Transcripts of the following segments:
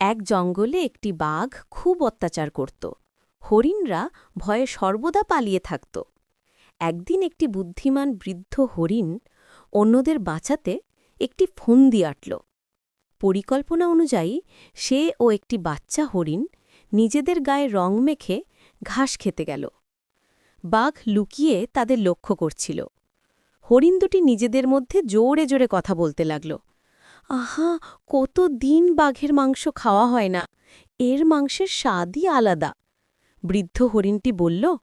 এক জঙ্গলে একটি বাঘ খুব অত্যাচার করত। হরিণরা ভয়ে সর্বদা পালিয়ে থাকত। একদিন একটি বুদ্ধিমান বৃদ্ধ হরিণ অন্যদের বাঁচাতে একটি ফন্দি আটল। পরিকল্পনা অনুযায়ী সে ও একটি বাচ্চা হরিণ নিজেদের গায়ে রং মেখে ঘাস খেতে গেল। বাঘ লুকিয়ে তাদের লক্ষ্য করছিল। হরিণ দুটি নিজেদের মধ্যে জোরে জোরে কথা বলতে লাগল। আহা, কত দিন বাঘের মাংস খাওয়া হয় না। এর মাংসের স্বাদই আলাদা। বৃদ্ধ হরিণটি বলল,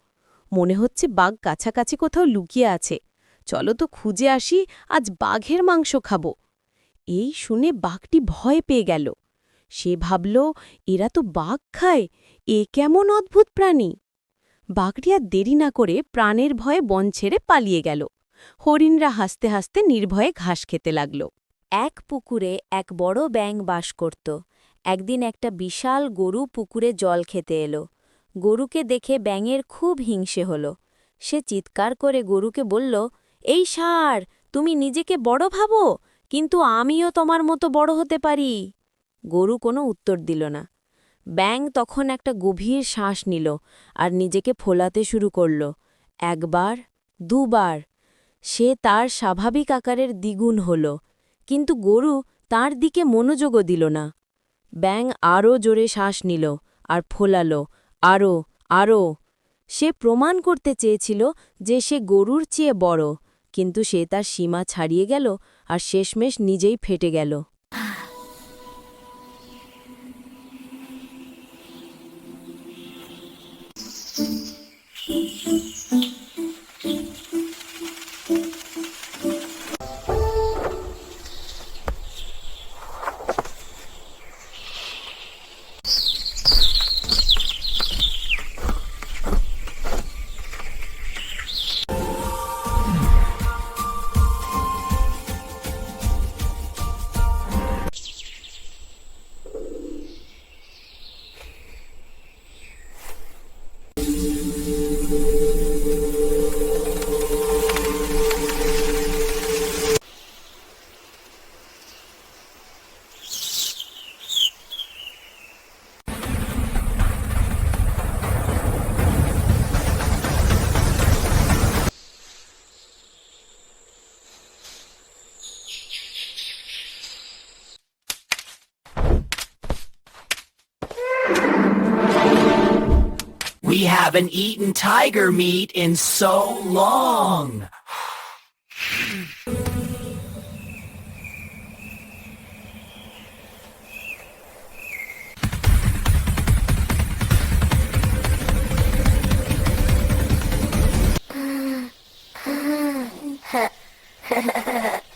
মনে হচ্ছে বাঘ কাছাকাছি কোথাও লুকিয়ে আছে। চলো তো খুঁজে আসি, আজ বাঘের মাংস খাব। এই শুনে বাঘটি ভয় পেয়ে গেল। সে ভাবল, এরা তো বাঘ খায়, এ কেমন অদ্ভুত প্রাণী? বাঘটি আর দেরি না করে প্রাণের ভয়ে বন ছেড়ে পালিয়ে গেল। হরিণরা হাসতে হাসতে নির্ভয়ে ঘাস খেতে লাগল। এক পুকুরে এক বড় ব্যাঙ বাস করত। একদিন একটা বিশাল গরু পুকুরে জল খেতে এলো। গরুকে দেখে ব্যাঙের খুব হিংসে হল। সে চিৎকার করে গরুকে বলল, এই সার তুমি নিজেকে বড় ভাবো, কিন্তু আমিও তোমার মতো বড় হতে পারি। গরু কোনো উত্তর দিল না। ব্যাঙ তখন একটা গভীর শ্বাস নিল আর নিজেকে ফোলাতে শুরু করল। একবার, দুবার, সে তার স্বাভাবিক আকারের দ্বিগুণ হল। কিন্তু গরু তার দিকে মনোযোগও দিল না। ব্যাঙ আরও জোরে শ্বাস নিল আর ফোলালো আরও আরও সে প্রমাণ করতে চেয়েছিল যে সে গরুর চেয়ে বড়, কিন্তু সে তার সীমা ছাড়িয়ে গেল আর শেষমেশ নিজেই ফেটে গেল। We haven't eaten tiger meat in so long.